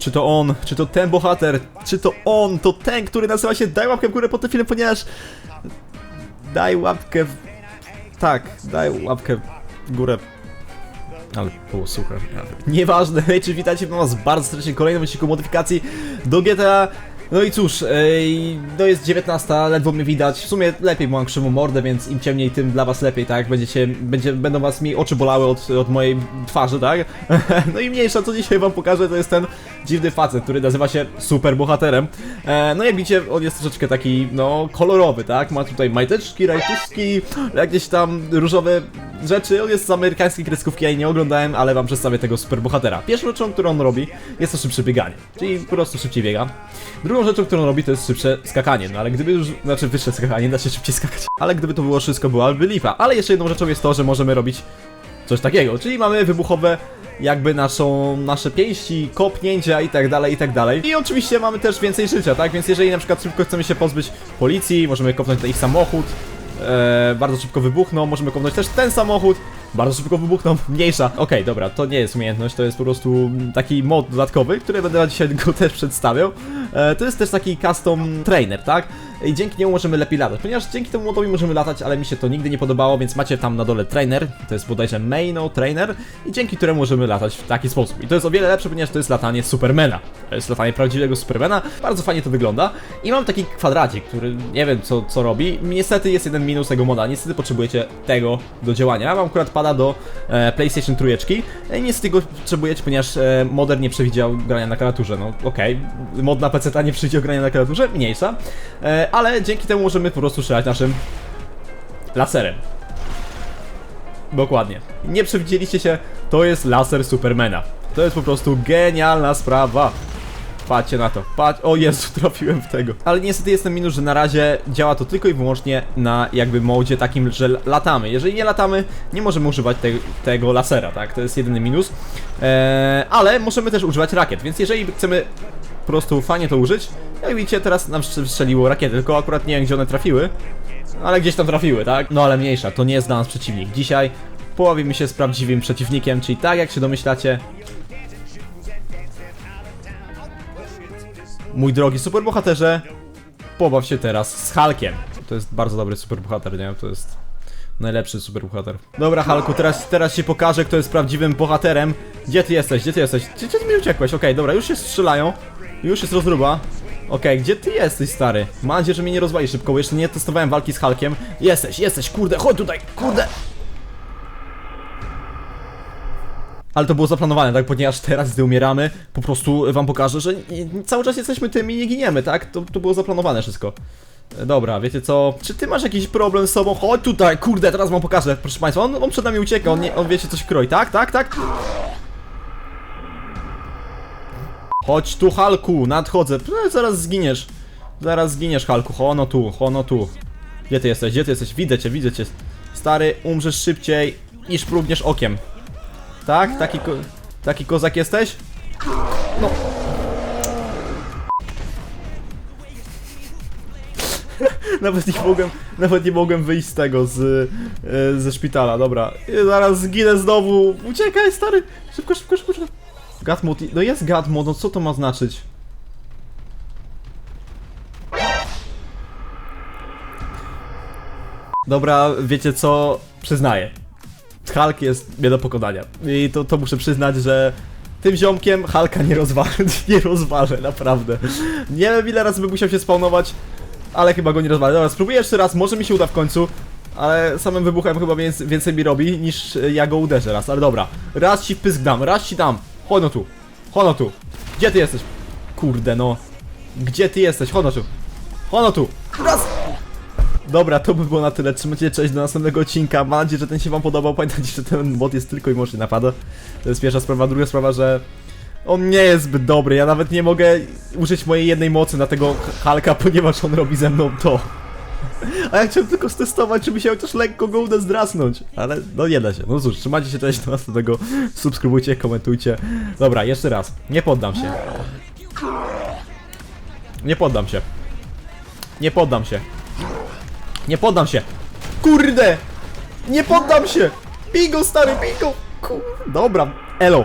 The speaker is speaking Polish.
Czy to on, czy to ten bohater, czy to on, to ten, który nazywa się Daj łapkę w górę po tym filmie, ponieważ... Daj łapkę w... Tak, daj łapkę w górę. Ale było suche. Nieważne, hej, czy witajcie was bardzo serdecznie w kolejnym odcinku modyfikacji do GTA. No i cóż, ej, jest 19, ledwo mnie widać. W sumie lepiej, mam krzywą mordę, więc im ciemniej, tym dla was lepiej, tak? Będziecie, będzie, będą was mi oczy bolały od, od mojej twarzy, tak? no i mniejsza, co dzisiaj wam pokażę, to jest ten dziwny facet, który nazywa się super bohaterem. E, no jak widzicie, on jest troszeczkę taki, no, kolorowy, tak? Ma tutaj majteczki, rajtuszki, jakieś tam różowe rzeczy. On jest z amerykańskiej kreskówki, ja jej nie oglądałem, ale wam przedstawię tego super bohatera. Pierwszą rzeczą, którą on robi, jest to szybsze bieganie, czyli po prostu szybciej biega. Drugą rzeczą, którą robi, to jest szybsze skakanie, no ale gdyby już, znaczy wyższe skakanie, da się szybciej skakać. Ale gdyby to było wszystko, byłaby lipa. Ale jeszcze jedną rzeczą jest to, że możemy robić coś takiego, czyli mamy wybuchowe jakby naszą, nasze pięści, kopnięcia i tak dalej, i tak dalej. I oczywiście mamy też więcej życia, tak? Więc jeżeli na przykład szybko chcemy się pozbyć policji, możemy kopnąć ich samochód, e, bardzo szybko wybuchną, możemy kopnąć też ten samochód, bardzo szybko wybuchną, mniejsza. Okej, dobra, to nie jest umiejętność, to jest po prostu taki mod dodatkowy, który będę dzisiaj go też przedstawiał. E, to jest też taki custom trainer, tak? I dzięki niemu możemy lepiej latać, ponieważ dzięki temu modowi możemy latać, ale mi się to nigdy nie podobało, więc macie tam na dole trainer, to jest bodajże maino trainer i dzięki któremu możemy latać w taki sposób. I to jest o wiele lepsze, ponieważ to jest latanie Supermana. To jest latanie prawdziwego Supermana, bardzo fajnie to wygląda. I mam taki kwadracik, który nie wiem co, co robi. Niestety jest jeden minus tego moda, niestety potrzebujecie tego do działania. Ja mam akurat pada do e, PlayStation trójeczki i niestety go potrzebujecie, ponieważ e, nie przewidział grania na klawiaturze. No okej, mod na PC nie przewidział grania na klawiaturze, mniejsza. E, ale dzięki temu możemy po prostu strzelać naszym laserem. Dokładnie. Nie przewidzieliście się, to jest laser Supermana. To jest po prostu genialna sprawa. Patrzcie na to. Patrz. O Jezu, trafiłem w tego. Ale niestety jest ten minus, że na razie działa to tylko i wyłącznie na jakby modzie takim, że latamy. Jeżeli nie latamy, nie możemy używać te, tego lasera, tak? To jest jedyny minus. Eee, ale możemy też używać rakiet, więc jeżeli chcemy po prostu fajnie to użyć, jak widzicie teraz nam strzeliło rakiety, tylko akurat nie wiem gdzie one trafiły. Ale gdzieś tam trafiły, tak? No ale mniejsza, to nie jest dla nas przeciwnik. Dzisiaj poławimy się z prawdziwym przeciwnikiem, czyli tak jak się domyślacie, Mój drogi superbohaterze, pobaw się teraz z Hulkiem. To jest bardzo dobry superbohater, nie? To jest najlepszy superbohater. Dobra, Hulku, teraz, teraz ci pokażę, kto jest prawdziwym bohaterem. Gdzie ty jesteś? Gdzie ty jesteś? Gdzie, gdzie ty mi uciekłeś? Okej, dobra, już się strzelają. Już jest rozruba. Okej, gdzie ty jesteś, stary? Mam nadzieję, że mnie nie rozwali szybko, bo jeszcze nie testowałem walki z Hulkiem. Jesteś, jesteś, kurde, chodź tutaj, kurde! Ale to było zaplanowane, tak? Ponieważ teraz, gdy umieramy, po prostu wam pokażę, że cały czas jesteśmy tym i nie giniemy, tak? To, to było zaplanowane wszystko. E, Dobra, wiecie co? Czy ty masz jakiś problem z sobą? Chodź tutaj, kurde, teraz wam pokażę, proszę państwa. On, on przed nami ucieka, on, nie, on wiecie coś kroi, tak? Tak, tak? Chodź tu, Halku, nadchodzę. E, Zaraz zginiesz. Zaraz zginiesz, Halku. Hono tu, hono tu. Gdzie ty jesteś? Gdzie ty jesteś? Widzę cię, widzę cię. Stary, umrzesz szybciej niż próbniesz okiem. Tak? Taki, ko taki kozak jesteś? No. nawet nie mogłem, nawet nie mogłem wyjść z tego, z, e, ze szpitala, dobra. Zaraz zginę znowu. Uciekaj, stary! Szybko, szybko, szybko, szybko. Gatmod, no jest Gatmod, no co to ma znaczyć? Dobra, wiecie co? Przyznaję. Hulk jest nie do pokonania. I to, to muszę przyznać, że tym ziomkiem Hulka nie rozwalę, nie rozwalę, naprawdę. Nie wiem ile razy bym musiał się spawnować, ale chyba go nie rozwalę. Dobra, spróbuję jeszcze raz, może mi się uda w końcu, ale samym wybuchem chyba więcej, więcej mi robi, niż ja go uderzę raz, ale dobra. Raz ci pysk dam, raz ci dam. Chodź no tu, chodź no tu. Gdzie ty jesteś? Kurde no. Gdzie ty jesteś? Chodź no tu. Chodź no tu. Raz! Dobra, to by było na tyle. Trzymajcie cześć do następnego odcinka. Mam nadzieję, że ten się wam podobał. Pamiętajcie, że ten mod jest tylko i wyłącznie napada. To jest pierwsza sprawa. Druga sprawa, że on nie jest zbyt dobry. Ja nawet nie mogę użyć mojej jednej mocy na tego Halka, ponieważ on robi ze mną to. A ja chciałem tylko stestować, czy mi się chociaż lekko go uda zdrasnąć. Ale no nie da się. No cóż, trzymajcie się cześć do następnego. Subskrybujcie, komentujcie. Dobra, jeszcze raz. Nie poddam się. Nie poddam się. Nie poddam się. Nie poddam się! Kurde! Nie poddam się! Bigo, stary, bigo! Kur... Dobra, elo!